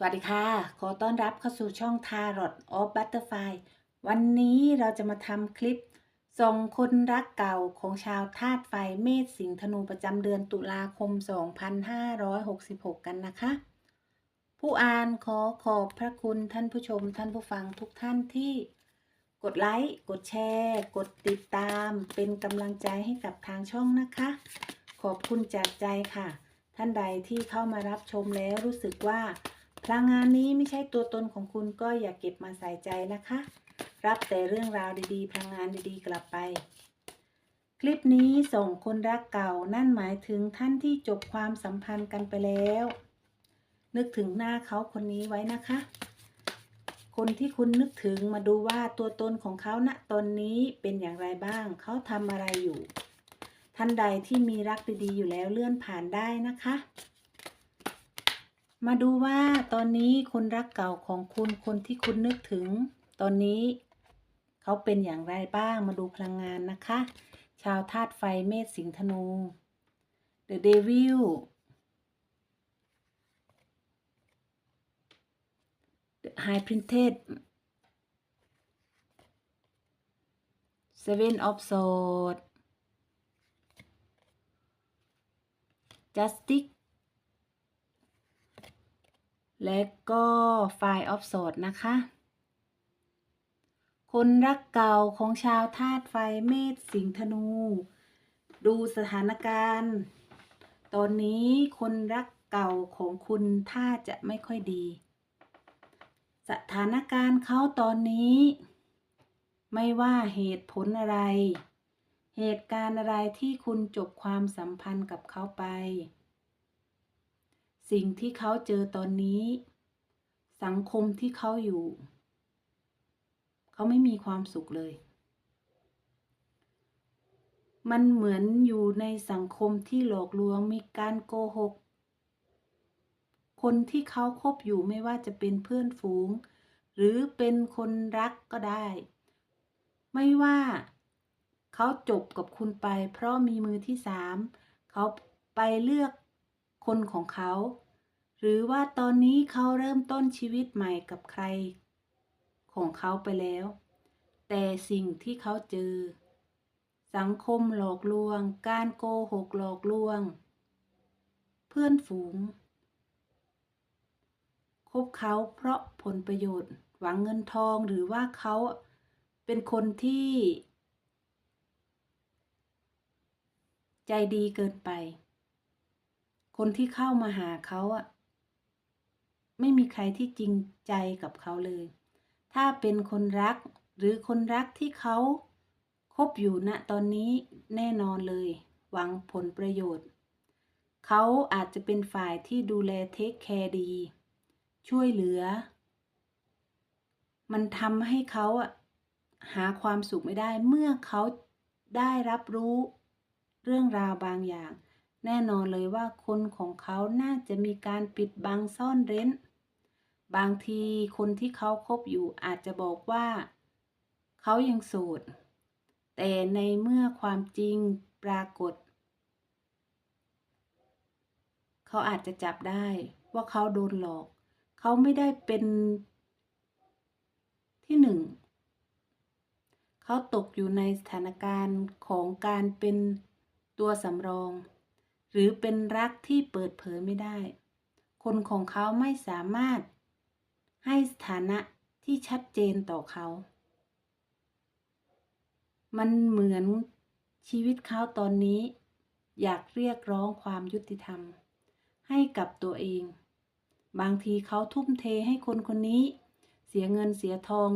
สวัสดีค่ะ ขอต้อนรับเข้าสู่ช่อง Tarot of Butterfly วันนี้เราจะมาทำคลิป ส่งคนรักเก่าของชาวธาตุไฟเมษสิงห์ธนูประจำเดือนตุลาคม 2566 กันนะคะ ผู้อ่านขอขอบพระคุณท่านผู้ชมท่านผู้ฟังทุกท่านที่ กดไลค์ กดแชร์ กดติดตาม เป็นกำลังใจให้กับทางช่องนะคะ ขอบคุณจากใจค่ะ ท่านใดที่เข้ามารับชมแล้วรู้สึกว่า พลังงานนี้ไม่ใช่ตัวตนของคุณก็อย่าเก็บมาใส่ใจนะคะ รับแต่เรื่องราวดีๆ พลังงานดีๆ กลับไป คลิปนี้ส่งคนรักเก่านั่นหมายถึงท่านที่จบความสัมพันธ์กันไปแล้ว นึกถึงหน้าเขาคนนี้ไว้นะคะ คนที่คุณนึกถึงมาดูว่าตัวตนของเขาณตอนนี้เป็นอย่างไรบ้าง เขาทำอะไรอยู่ ท่านใดที่มีรักดีๆอยู่แล้วเลื่อนผ่านได้นะคะ มาดูว่าตอนนี้คนรักเก่าของคุณคนที่คุณนึกถึง ตอนนี้เขาเป็นอย่างไรบ้างมาดูพลังงานนะคะ ชาวธาตุไฟเมษสิงห์ธนู The Devil The High Princess Seven of Swords Justice และก็ Five of Swords นะคะ คนรักเก่าของชาวธาตุไฟเมษสิงธนู ดูสถานการณ์ ตอนนี้คนรักเก่าของคุณถ้าจะไม่ค่อยดี สถานการณ์เขาตอนนี้ ไม่ว่าเหตุผลอะไร เหตุการณ์อะไรที่คุณจบความสัมพันธ์กับเขาไป สิ่งที่เขาเจอตอนนี้ สังคมที่เขาอยู่ เขาไม่มีความสุขเลย มันเหมือนอยู่ในสังคมที่หลอกลวงมีการโกหก คนที่เขาคบอยู่ไม่ว่าจะเป็นเพื่อนฝูง หรือเป็นคนรักก็ได้ ไม่ว่าเขาจบกับคุณไป เพราะมีมือที่สามเขาไปเลือก คนของเขา หรือว่าตอนนี้เขาเริ่มต้นชีวิตใหม่กับใคร ของเขาไปแล้ว แต่สิ่งที่เขาเจอ สังคมหลอกลวง การโกหกหลอกลวง เพื่อนฝูงคบเขาเพราะผลประโยชน์หวังเงินทองหรือว่าเขาเป็นคนที่ ใจดีเกินไป คนที่เข้ามาหาเขาอะไม่มีใครที่จริงใจกับเขาเลย ถ้าเป็นคนรักหรือคนรักที่เขาคบอยู่ณตอนนี้แน่นอนเลย หวังผลประโยชน์ เขาอาจจะเป็นฝ่ายที่ดูแลเทคแคร์ดี ช่วยเหลือ มันทำให้เขาอะหาความสุขไม่ได้เมื่อเขาได้รับรู้เรื่องราวบางอย่าง แน่นอนเลยว่าคนของเขาน่าจะมีการปิดบังซ่อนเร้น บางทีคนที่เขาคบอยู่อาจจะบอกว่า เขายังโสด แต่ในเมื่อความจริงปรากฏ เขาอาจจะจับได้ว่าเขาโดนหลอก เขาไม่ได้เป็นที่หนึ่ง เขาตกอยู่ในสถานการณ์ของการเป็นตัวสำรอง รือเป็นรักที่เปิดเผยไม่ได้ คนของเขาไม่สามารถให้สถานะที่ชัดเจนต่อเขา มันเหมือนชีวิตเขาตอนนี้ อยากเรียกร้องความยุติธรรม ให้กับตัวเอง บางทีเขาทุ่มเทให้คนคนนี้ เสียเงินเสียทอง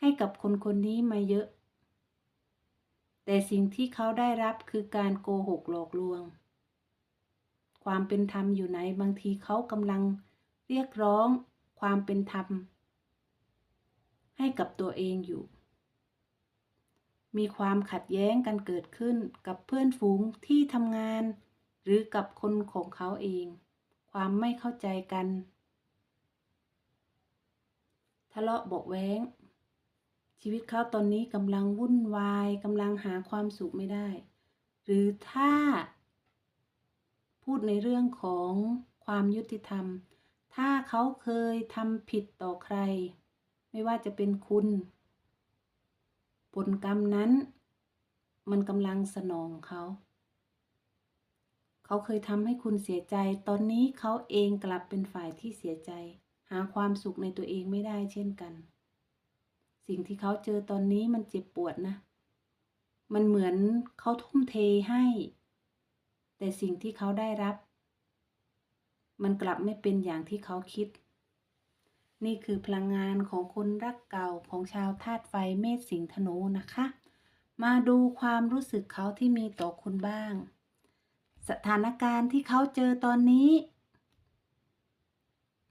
ให้กับคนคนนี้มาเยอะ แต่สิ่งที่เขาได้รับคือการโกหกหลอกลวง ความเป็นธรรมอยู่ไหน บางทีเขากำลังเรียกร้องความเป็นธรรม ให้กับตัวเองอยู่ มีความขัดแย้งกันเกิดขึ้นกับเพื่อนฝูงที่ทำงาน หรือกับคนของเขาเอง ความไม่เข้าใจกัน ทะเลาะเบาะแว้ง ชีวิตเขาตอนนี้กำลังวุ่นวายกำลังหาความสุขไม่ได้ หรือถ้า พูดในเรื่องของความยุติธรรม ถ้าเขาเคยทำผิดต่อใคร ไม่ว่าจะเป็นคุณ ผลกรรมนั้น มันกำลังสนองเขา เขาเคยทำให้คุณเสียใจ ตอนนี้เขาเองกลับเป็นฝ่ายที่เสียใจ หาความสุขในตัวเองไม่ได้เช่นกัน สิ่งที่เขาเจอตอนนี้มันเจ็บปวดนะ มันเหมือนเขาทุ่มเทให้ แต่สิ่งที่เขาได้รับ มันกลับไม่เป็นอย่างที่เขาคิด นี่คือพลังงานของคนรักเก่าของชาวธาตุไฟเมษสิงห์ธนูนะคะ มาดูความรู้สึกเขาที่มีต่อคุณบ้าง สถานการณ์ที่เขาเจอตอนนี้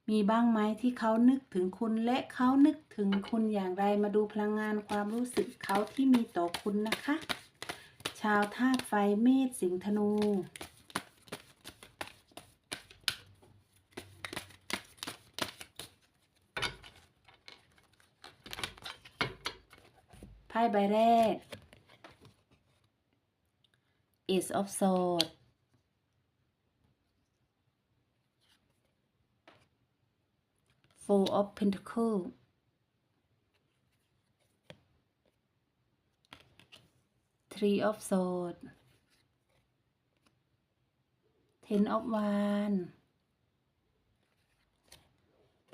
มีบ้างไหมที่เขานึกถึงคุณและเขานึกถึงคุณอย่างไรมาดูพลังงานความรู้สึกเขาที่มีต่อคุณนะคะ ชาวธาตุไฟเมษสิงธนู ไพ่ใบแรก Ace of sword Four of Pentacles Three of Swords Ten of Wands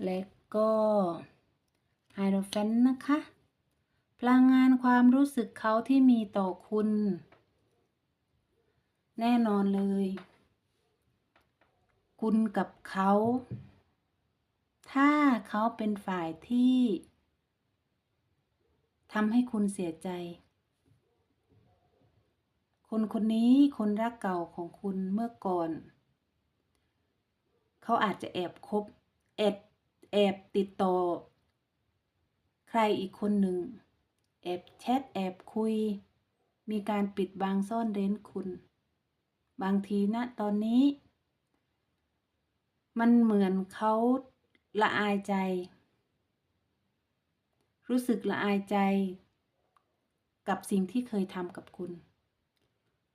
และก็ Hierophant นะคะ พลังงานความรู้สึกเขาที่มีต่อคุณ แน่นอนเลย คุณกับเขา ถ้าเขาเป็นฝ่ายที่ทำให้คุณเสียใจ คนคนนี้คนรักเก่าของคุณเมื่อก่อน เขาอาจจะแอบคบแอบแอบติดต่อ ใครอีกคนหนึ่ง แอบแชทแอบคุย มีการปิดบังซ่อนเร้นคุณ บางทีนะตอนนี้ มันเหมือนเขาละอายใจ รู้สึกละอายใจ กับสิ่งที่เคยทำกับคุณ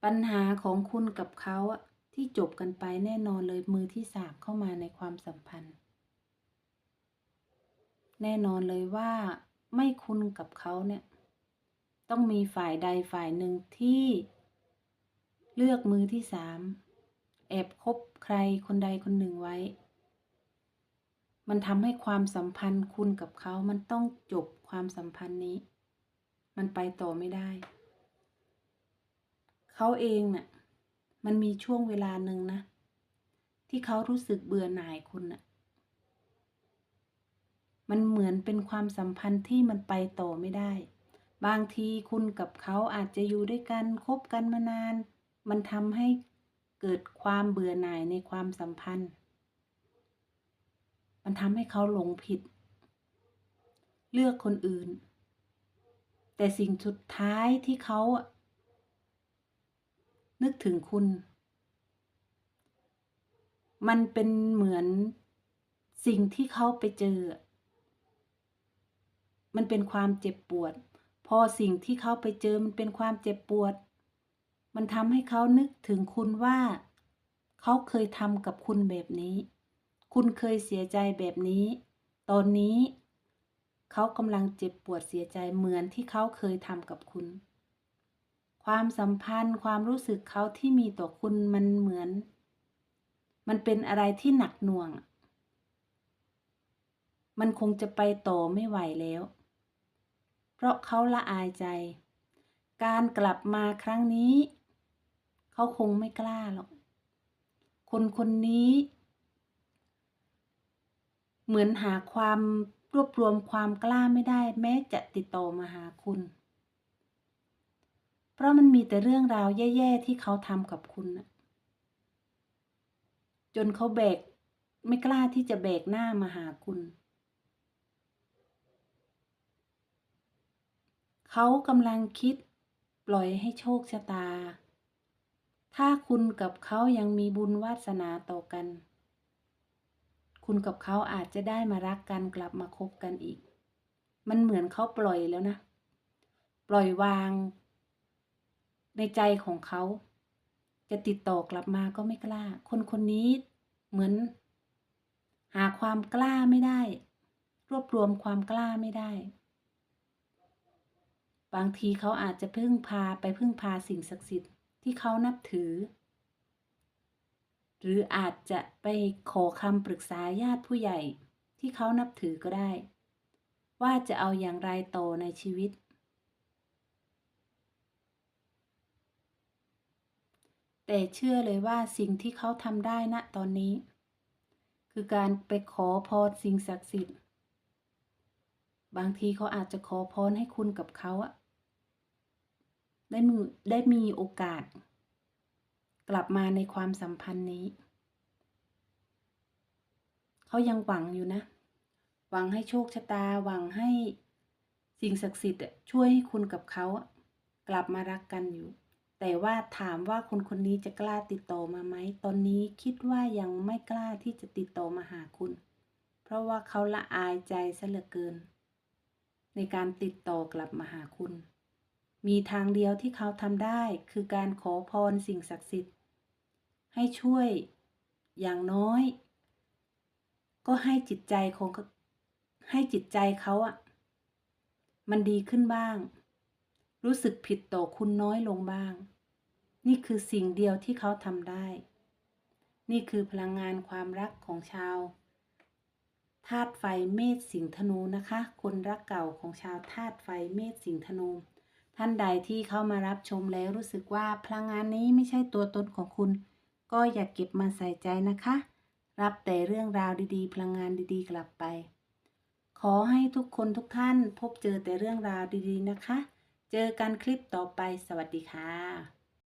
ปัญหาของคุณกับเขาอะที่จบกันไปแน่นอนเลยมือที่สามเข้ามาในความสัมพันธ์ แน่นอนเลยว่าไม่คุณกับเขาเนี่ย ต้องมีฝ่ายใดฝ่ายหนึ่งที่เลือกมือที่สามแอบคบใครคนใดคนหนึ่งไว้ มันทำให้ความสัมพันธ์คุณกับเขา มันต้องจบความสัมพันธ์นี้ มันไปต่อไม่ได้ เขาเองเน่ะมันมีช่วงเวลาหนึ่งนะ ที่เขารู้สึกเบื่อหน่ายคุณน่ะมันเหมือนเป็นความสัมพันธ์ที่มันไปต่อไม่ได้ บางทีคุณกับเขาอาจจะอยู่ด้วยกันคบกันมานาน มันทำให้เกิดความเบื่อหน่ายในความสัมพันธ์ มันทำให้เขาหลงผิด เลือกคนอื่น แต่สิ่งสุดท้ายที่เขา นึกถึงคุณ มันเป็นเหมือนสิ่งที่เขาไปเจอ มันเป็นความเจ็บปวด พอสิ่งที่เขาไปเจอมันเป็นความเจ็บปวด มันทำให้เขานึกถึงคุณว่า เขาเคยทำกับคุณแบบนี้ คุณเคยเสียใจแบบนี้ ตอนนี้ เขากำลังเจ็บปวดเสียใจเหมือนที่เขาเคยทำกับคุณ ความสัมพันธ์ ความรู้สึกเขาที่มีต่อคุณมันเหมือน มันเป็นอะไรที่หนักหน่วง มันคงจะไปต่อไม่ไหวแล้ว เพราะเขาละอายใจ การกลับมาครั้งนี้ เขาคงไม่กล้าหรอก คนคนนี้ เหมือนหาความรวบรวมความกล้าไม่ได้ แม้จะติดต่อมาหาคุณ ราะมันมีแต่เรื่องราวแย่ๆที่เขาทำกับคุณนะจนเขาแบกไม่กล้าที่จะแบกหน้ามาหาคุณ เขากำลังคิดปล่อยให้โชคชะตา ถ้าคุณกับเขายังมีบุญวาสนาต่อกัน คุณกับเขาอาจจะได้มารักกันกลับมาคบกันอีก มันเหมือนเขาปล่อยแล้วนะ ปล่อยวาง ในใจของเขา จะติดต่อกลับมาก็ไม่กล้า คนคนนี้เหมือน หาความกล้าไม่ได้ รวบรวมความกล้าไม่ได้ บางทีเขาอาจจะพึ่งพาไปพึ่งพาสิ่งศักดิ์สิทธิ์ที่เขานับถือ หรืออาจจะไปขอคำปรึกษาญาติผู้ใหญ่ที่เขานับถือก็ได้ ว่าจะเอาอย่างไรต่อในชีวิต แต่เชื่อเลยว่าสิ่งที่เขาทำได้ณตอนนี้ คือการไปขอพรสิ่งศักดิ์สิทธิ์ บางทีเขาอาจจะขอพรให้คุณกับเขาอะได้มีได้มีโอกาส กลับมาในความสัมพันธ์นี้ เขายังหวังอยู่นะ หวังให้โชคชะตาหวังให้สิ่งศักดิ์สิทธิ์อะช่วยให้คุณกับเขาอะกลับมารักกันอยู่ แต่ว่าถามว่าคนคนนี้จะกล้าติดต่อมาไหม ตอนนี้คิดว่ายังไม่กล้าที่จะติดต่อมาหาคุณ เพราะว่าเขาละอายใจซะเหลือเกิน ในการติดต่อกลับมาหาคุณ มีทางเดียวที่เขาทำได้คือการขอพรสิ่งศักดิ์สิทธิ์ ให้ช่วยอย่างน้อย ก็ให้จิตใจของให้จิตใจเขาอะมันดีขึ้นบ้าง รู้สึกผิดต่อคุณน้อยลงบ้าง นี่คือสิ่งเดียวที่เขาทำได้ นี่คือพลังงานความรักของชาวธาตุไฟเมษสิงห์ธนูนะคะ คนรักเก่าของชาวธาตุไฟเมษสิงห์ธนู ท่านใดที่เข้ามารับชมแล้วรู้สึกว่าพลังงานนี้ไม่ใช่ตัวตนของคุณ ก็อย่าเก็บมาใส่ใจนะคะ รับแต่เรื่องราวดีๆ พลังงานดีๆ กลับไป ขอให้ทุกคนทุกท่านพบเจอแต่เรื่องราวดีๆนะคะ เจอกันคลิปต่อไปสวัสดีค่ะ